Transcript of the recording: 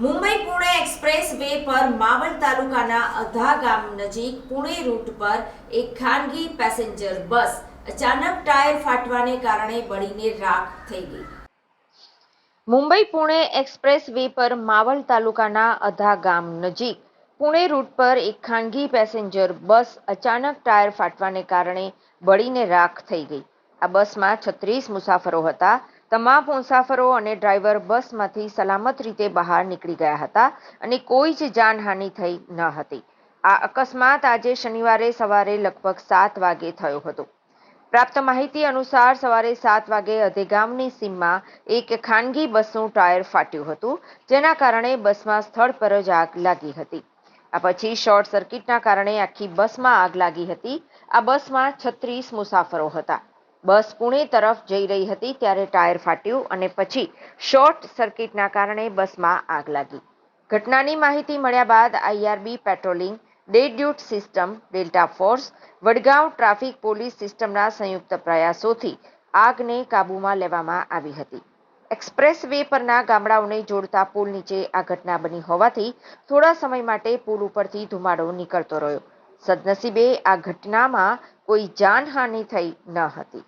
Mumbai Pune express way પર માવલ તાલુકાના અધા ગામ નજીક પુણે રૂટ પર એક ખાનગી પેસેન્જર બસ અચાનક ટાયર ફાટવાને કારણે બળીને રાખ થઈ ગઈ. મુંબઈ પુણે એક્સપ્રેસ વે પર માવલ તાલુકાના અધા ગામ નજીક પુણે રૂટ પર એક ખાનગી પેસેન્જર બસ અચાનક ટાયર ફાટવાને કારણે બળીને રાખ થઈ ગઈ. આ બસમાં છત્રીસ મુસાફરો હતા. તમામ મુસાફરો અને ડ્રાઈવર બસમાંથી સલામત રીતે બહાર નીકળી ગયા હતા અને કોઈ જ જાનહાનિ થઈ ન હતી. આ અકસ્માત આજે શનિવારે સવારે લગભગ સાત વાગે થયો હતો. પ્રાપ્ત માહિતી અનુસાર સવારે સાત વાગે અધેગામની સીમમાં એક ખાનગી બસનું ટાયર ફાટ્યું હતું, જેના કારણે બસમાં સ્થળ પર જ આગ લાગી હતી. આ પછી શોર્ટ સર્કિટના કારણે આખી બસમાં આગ લાગી હતી. આ બસમાં છત્રીસ મુસાફરો હતા. બસ પુણે તરફ જઈ રહી હતી ત્યારે ટાયર ફાટ્યું અને પછી શોર્ટ સર્કિટના કારણે બસમાં આગ લાગી. ઘટનાની માહિતી મળ્યા બાદ આઈઆરબી પેટ્રોલિંગ ડે ડ્યુટ system, Delta force, Vadgaon traffic police સિસ્ટમના સંયુક્ત પ્રયાસોથી આગને કાબૂમાં લેવામાં આવી હતી. એક્સપ્રેસ વે પરના ગામડાઓને જોડતા પુલ નીચે આ ઘટના બની હોવાથી થોડા સમય માટે પુલ ઉપરથી ધુમાડો નીકળતો રહ્યો. સદનસીબે આ ઘટનામાં કોઈ જાનહાનિ થઈ ન હતી.